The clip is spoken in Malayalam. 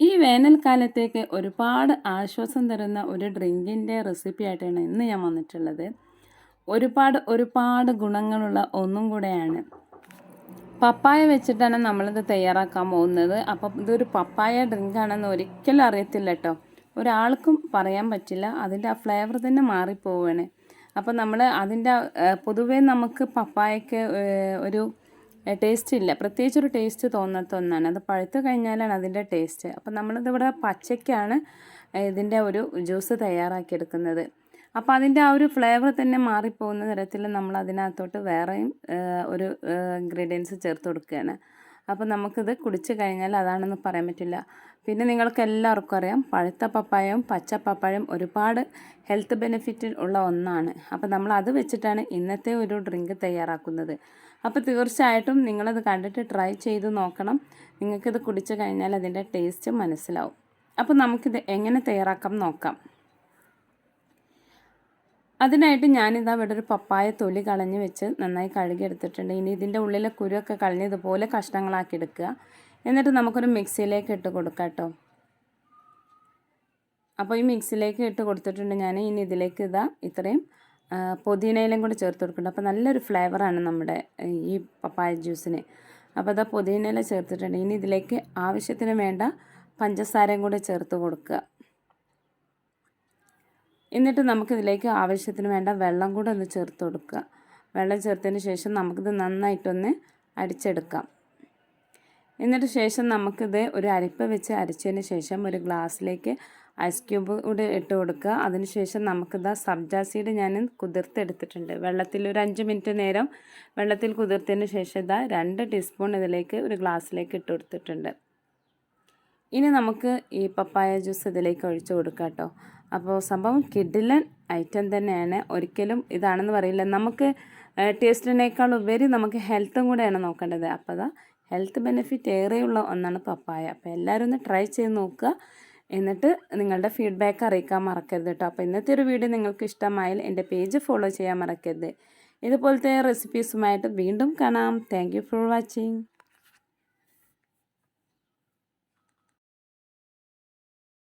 ഈ വേനൽക്കാലത്തേക്ക് ഒരുപാട് ആശ്വാസം തരുന്ന ഒരു ഡ്രിങ്കിന്റെ റെസിപ്പി ആയിട്ടാണ് ഇന്ന് ഞാൻ വന്നിട്ടുള്ളത്. ഒരുപാട് ഒരുപാട് ഗുണങ്ങളുള്ള ഒന്നും കൂടെയാണ്. പപ്പായ വെച്ചിട്ടാണ് നമ്മളിത് തയ്യാറാക്കാൻ പോകുന്നത്. അപ്പം ഇതൊരു പപ്പായ ഡ്രിങ്കാണെന്ന് ഒരിക്കലും അറിയത്തില്ല കേട്ടോ. ഒരാൾക്കും പറയാൻ പറ്റില്ല. അതിന്റെ ആ ഫ്ലേവർ തന്നെ മാറിപ്പോവുകയാണ് അപ്പം നമ്മൾ അതിന്റെ പൊതുവേ നമുക്ക് പപ്പായക്ക് ഒരു ടേസ്റ്റ് ഇല്ല. പ്രത്യേകിച്ച് ഒരു ടേസ്റ്റ് തോന്നാത്ത ഒന്നാണ്. അത് പഴുത്ത് കഴിഞ്ഞാലാണ് അതിന്റെ ടേസ്റ്റ് അപ്പം നമ്മളിതിവിടെ പച്ചയ്ക്കാണ് ഇതിന്റെ ഒരു ജ്യൂസ് തയ്യാറാക്കിയെടുക്കുന്നത്. അപ്പോൾ അതിന്റെ ആ ഒരു ഫ്ലേവർ തന്നെ മാറിപ്പോകുന്ന തരത്തിൽ നമ്മൾ അതിനകത്തോട്ട് വേറെയും ഒരു ഇൻഗ്രീഡിയൻസ് ചേർത്ത് കൊടുക്കുകയാണ്. അപ്പോൾ നമുക്കിത് കുടിച്ച് കഴിഞ്ഞാൽ അതാണെന്ന് പറയാൻ പറ്റില്ല. പിന്നെ നിങ്ങൾക്ക് എല്ലാവർക്കും അറിയാം പഴുത്ത പപ്പായവും പച്ച പപ്പായയും ഒരുപാട് ഹെൽത്ത് ബെനിഫിറ്റ് ഉള്ള ഒന്നാണ്. അപ്പോൾ നമ്മൾ അത് വെച്ചിട്ടാണ് ഇന്നത്തെ ഒരു ഡ്രിങ്ക് തയ്യാറാക്കുന്നത്. അപ്പോൾ തീർച്ചയായിട്ടും നിങ്ങളത് കണ്ടിട്ട് ട്രൈ ചെയ്ത് നോക്കണം. നിങ്ങൾക്കിത് കുടിച്ചു കഴിഞ്ഞാൽ അതിന്റെ ടേസ്റ്റ് മനസ്സിലാവും. അപ്പോൾ നമുക്കിത് എങ്ങനെ തയ്യാറാക്കാം നോക്കാം. അതിനായിട്ട് ഞാനിതാ ഇവിടെ ഒരു പപ്പായ തൊലി കളഞ്ഞ് വെച്ച് നന്നായി കഴുകിയെടുത്തിട്ടുണ്ട്. ഇനി ഇതിന്റെ ഉള്ളിലെ കുരുവൊക്കെ കളഞ്ഞ് ഇതുപോലെ കഷ്ണങ്ങളാക്കി എടുക്കുക. എന്നിട്ട് നമുക്കൊരു മിക്സിയിലേക്ക് ഇട്ട് കൊടുക്കാം കേട്ടോ. അപ്പോൾ ഈ മിക്സിയിലേക്ക് ഇട്ട് കൊടുത്തിട്ടുണ്ട് ഞാൻ. ഇനി ഇതിലേക്ക് ഇതാ ഇത്രയും പുതിനയിലും കൂടി ചേർത്ത് കൊടുക്കുന്നുണ്ട്. അപ്പോൾ നല്ലൊരു ഫ്ലേവറാണ് നമ്മുടെ ഈ പപ്പായ ജ്യൂസിന്. അപ്പോൾ അതാ പുതിനയില ചേർത്തിട്ടുണ്ട്. ഇനി ഇതിലേക്ക് ആവശ്യത്തിന് വേണ്ട പഞ്ചസാരയും കൂടി ചേർത്ത് കൊടുക്കുക. എന്നിട്ട് നമുക്കിതിലേക്ക് ആവശ്യത്തിന് വേണ്ട വെള്ളം കൂടെ ഒന്ന് ചേർത്ത് കൊടുക്കുക. വെള്ളം ചേർത്തതിന് ശേഷം നമുക്കിത് നന്നായിട്ടൊന്ന് അടിച്ചെടുക്കാം. എന്നിട്ട് ശേഷം നമുക്കിത് ഒരു അരിപ്പ വെച്ച് അരച്ചതിന് ശേഷം ഒരു ഗ്ലാസ്സിലേക്ക് ഐസ് ക്യൂബ് കൂടെ ഇട്ട് കൊടുക്കുക. അതിനുശേഷം നമുക്കിത് സബ്ജാ സീഡ് ഞാൻ കുതിർത്തെടുത്തിട്ടുണ്ട്. വെള്ളത്തിൽ ഒരു അഞ്ച് മിനിറ്റ് നേരം വെള്ളത്തിൽ കുതിർത്തതിന് ശേഷം ഇതാ രണ്ട് ടീസ്പൂൺ ഇതിലേക്ക് ഒരു ഗ്ലാസ്സിലേക്ക് ഇട്ട് കൊടുത്തിട്ടുണ്ട്. ഇനി നമുക്ക് ഈ പപ്പായ ജ്യൂസ് ഇതിലേക്ക് ഒഴിച്ചു കൊടുക്കാം കേട്ടോ. അപ്പോൾ സംഭവം കിഡിലൻ ഐറ്റം തന്നെയാണ്. ഒരിക്കലും ഇതാണെന്ന് പറയില്ല. നമുക്ക് ടേസ്റ്റിനേക്കാൾ ഉപരി നമുക്ക് ഹെൽത്തും കൂടെയാണ് നോക്കേണ്ടത്. അപ്പോൾ അതാ ഹെൽത്ത് ബെനിഫിറ്റ് ഏറെയുള്ള ഒന്നാണ് പപ്പായ. അപ്പോൾ എല്ലാവരും ഒന്ന് ട്രൈ ചെയ്ത് നോക്കുക. എന്നിട്ട് നിങ്ങളുടെ ഫീഡ്ബാക്ക് അറിയിക്കാൻ മറക്കരുത് കേട്ടോ. അപ്പോൾ ഇന്നത്തെ ഒരു വീഡിയോ നിങ്ങൾക്ക് ഇഷ്ടമായാൽ എന്റെ പേജ് ഫോളോ ചെയ്യാൻ മറക്കരുത്. ഇതുപോലത്തെ റെസിപ്പീസുമായിട്ട് വീണ്ടും കാണാം. Thank for watching